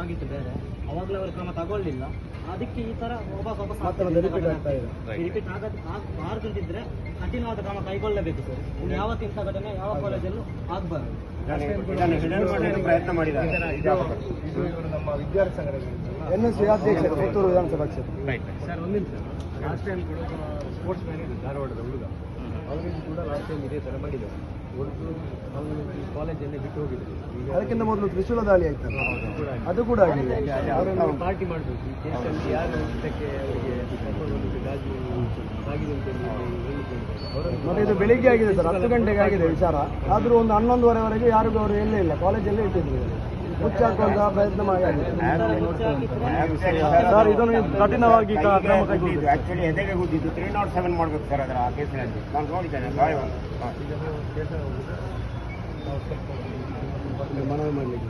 ಆಗಿತ್ತು ಬೇರೆ. ಅವಾಗಲೇ ಅವರು ಕ್ರಮ ತಗೊಳ್ಳಿಲ್ಲ ಅದಕ್ಕೆ ಈ ತರ. ರಿಪೀಟ್ ಕಠಿಣವಾದ ಕ್ರಮ ಕೈಗೊಳ್ಳಬೇಕು ಸರ್. ಘಟನೆ ಯಾವ ಕಾಲೇಜಲ್ಲೂ ಆಗಬಾರ್ದು. ಪ್ರಯತ್ನ ಮಾಡಿದ್ದಾರೆ. ಇದು ಇವರು ನಮ್ಮ ವಿದ್ಯಾರ್ಥಿ ಸಂಘಟನೆ ಎನ್ ಎಸ್ ಅಧ್ಯಕ್ಷರು ಪುತ್ತೂರು ವಿಧಾನಸಭಾ ಕ್ಷೇತ್ರ. ಸರ್ ಒಂದು ನಿಮಿಷ. ಲಾಸ್ಟ್ ಟೈಮ್ ಕೂಡ ಸ್ಪೋರ್ಟ್ಸ್ ಮ್ಯಾನ್ ಇದೆ ಧಾರವಾಡದ ಹುಡುಗ. ಅವರಿಗೂ ಕೂಡ ಲಾಸ್ಟ್ ಟೈಮ್ ಇದೇ ತರ ಮಾಡಿದ್ದಾರೆ. ಹೊರತು ಕಾಲೇಜನ್ನೇ ಬಿಟ್ಟು ಹೋಗಿದ್ರು. ಅದಕ್ಕಿಂತ ಮೊದಲು ತ್ರಿಶೂಲ ದಾಳಿ ಆಯ್ತು ಅದು ಕೂಡ ಆಗಿದೆ. ಅವರನ್ನು ಪಾರ್ಟಿ ಮಾಡಬೇಕು. ಈ ಕೇಸಲ್ಲಿ ಯಾರು ಇದಕ್ಕೆ ಅವರಿಗೆ ಕರ್ಕೊಂಡು ಬಂದಿದ್ದು ಗಾಜು ಆಗಿದೆ ಅಂತ ಹೇಳಿ ಅವರನ್ನು ಮತ್ತೆ ಇದು ಬೆಳಿಗ್ಗೆ ಆಗಿದೆ ಸರ್ ಹತ್ತು ಗಂಟೆಗೆ ಆಗಿದೆ ವಿಚಾರ. ಆದ್ರೂ ಒಂದು ಹನ್ನೊಂದುವರೆವರೆಗೆ ಯಾರಿಗೂ ಅವರು ಎಲ್ಲೇ ಇಲ್ಲ. ಕಾಲೇಜಲ್ಲೇ ಇಟ್ಟಿದ್ರು. ಮುಚ್ಚಾಕುವಂತಹ ಪ್ರಯತ್ನ ಮಾಡಿ. ಸರ್ ಇದನ್ನು ಕಠಿಣವಾಗಿ ಕ- ಕ್ರಮ ಕೈಗೊಳ್ಳಬೇಕು ಆಕ್ಚುಲಿ ಎದೆಗೆ ಗುದ್ದಿದ್ದು? ತ್ರೀ ನಾಟ್ ಸೆವೆನ್ ಮಾಡ್ಬೇಕು ಸರ್ ಅದರ ಆ ಕೇಸಿನಲ್ಲಿ ನಾನು ನೋಡಿದ್ದೇನೆ ಸ್ವಲ್ಪ ಮನವಿ ಮಾಡಲಿಕ್ಕೆ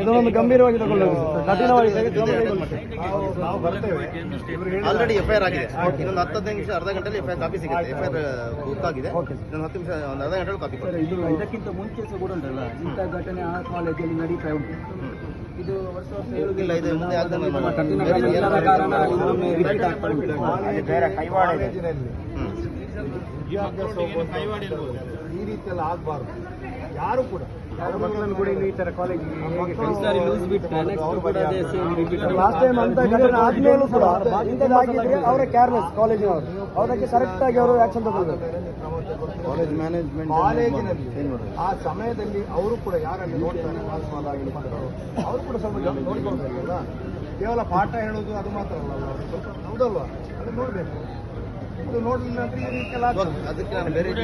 ಇದನ್ನೊಂದು ಗಂಭೀರವಾಗಿ ತಗೊಳ್ಳಬೇಕು ಸರ್. ಕಠಿಣವಾಗಿ. ನಾವು ಬರ್ತೇವೆ ಆಲ್ರೆಡಿ ಎಫ್ಐಆರ್ ಆಗಿದೆ. ಇನ್ನೊಂದು ಹತ್ತು ಹದಿನೈದು ನಿಮಿಷ ಅರ್ಧ ಗಂಟೆಯಲ್ಲಿ ಎಫ್ಐಆರ್ ಕಾಪಿ ಸಿಗುತ್ತೆ. ಎಫ್ಐಆರ್ ಗೊತ್ತಾಗಿದೆ. ಇನ್ನೊಂದು ಹತ್ತು ನಿಮಿಷ ಒಂದು ಅರ್ಧ ಗಂಟೆ ಕಾಪಿ ಇದಕ್ಕಿಂತ ಮುಂಚೆ ಸಹ ಕೂಡ ಉಂಟಲ್ಲ? ಇಂಥ ಘಟನೆ ಆ ಕಾಲೇಜಲ್ಲಿ ನಡೀತಾ ಉಂಟು. ಇದು ವರ್ಷ ವರ್ಷ ಇಲ್ಲ ಇದು ಮುಂದೆ ಬೇರೆ ಕೈವಾಡ ಇದೆ. ವಿದ್ಯಾಭ್ಯಾಸ ಈ ರೀತಿಯೆಲ್ಲ ಆಗಬಾರ್ದು. ಯಾರು ಕೂಡ. ಯಾರು ಮಕ್ಕಳನ್ನು ಕೂಡ ಇನ್ನು ಈ ಲಾಸ್ಟ್ ಟೈಮ್ ಅಂತ ಘಟನೆ ಆದ್ಮೇಲೂ ಕೂಡ ಇಂಥದ್ದಾಗಿದ್ರೆ ಅವರ ಕೇರ್ಲೆಸ್ ಕಾಲೇಜಿನವರು ಅವರಕ್ಕೆ ಕರೆಕ್ಟ್ ಆಗಿ ಅವರು ಆಕ್ಷನ್ ಕಾಲೇಜ್ ಮ್ಯಾನೇಜ್ಮೆಂಟ್ ಕಾಲೇಜಿನಲ್ಲಿ ಆ ಸಮಯದಲ್ಲಿ ಅವರು ಕೂಡ ಯಾರನ್ನು ನೋಡ್ತಾರೆ ಮಾಸ್ವಾದ ಆಗಲಿ ಮಕ್ಕಳು ಅವರು ಕೂಡ ಸ್ವಲ್ಪ ನೋಡ್ಕೊಳ್ಬೇಕಲ್ಲ ಕೇವಲ ಪಾಠ ಹೇಳೋದು ಅದು ಮಾತ್ರ ಅಲ್ಲ ಸ್ವಲ್ಪ ಹೌದಲ್ವಾ? ಅದು ನೋಡಬೇಕು. ಅದು ನೋಡಲಿಲ್ಲ ಅಂದ್ರೆ ಈ ರೀತಿ ಎಲ್ಲ. ಅದಕ್ಕೆ ನಾನು ಬೇರೆ? ಎಲ್ಲ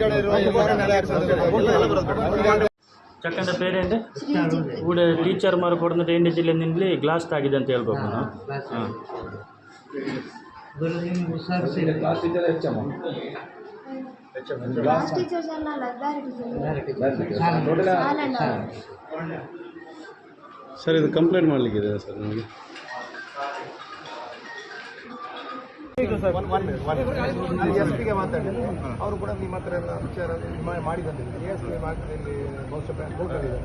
ಕಡೆ ಎಲ್ಲ ಚಕ್ಕಂದ ಟೀಚರ್ ಮಾರು ಕೊಡಂದ್ರೆ ಜಿಲ್ಲೆ ಜಿಲ್ಲೆನಲ್ಲಿ ಗ್ಲಾಸ್ ಆಗಿದೆ ಅಂತ ಹೇಳ್ಬೇಕು ಹಾಂ ಕ್ಲಾಸ್ ಟೀಚರ್ಸ್ ಟೀಚರ್ ಸರ್ ಇದು ಕಂಪ್ಲೇಂಟ್ ಮಾಡಲಿಕ್ಕಿದೆ ಸರ್ ನಮಗೆ? ಎಸ್ ಪಿಗೆ ಮಾತಾಡಿದ್ರು ಅವರು ಕೂಡ ನಿಮ್ಮ ಹತ್ರ ಎಲ್ಲ ವಿಚಾರ ಮಾಡಿ ಬಂದಿದ್ರು ಎಸ್ ಪಿ ಮಾರ್ಗದಲ್ಲಿ ಬಹುಶಃ ಇದೆ.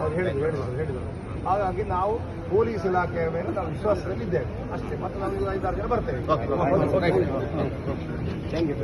ಅವ್ರು ಹೇಳಿದ್ರು ಹೇಳಿದ್ರು ಹೇಳಿದ್ರು. ಹಾಗಾಗಿ ನಾವು ಪೊಲೀಸ್ ಇಲಾಖೆಯ ಮೇಲೆ ನಾವು ವಿಶ್ವಾಸದಲ್ಲಿ ಇದ್ದೇವೆ. ಅಷ್ಟೇ. ಮತ್ತೆ ನಾವು ಐದಾರು ಜನ ಬರ್ತೇವೆ. Thank you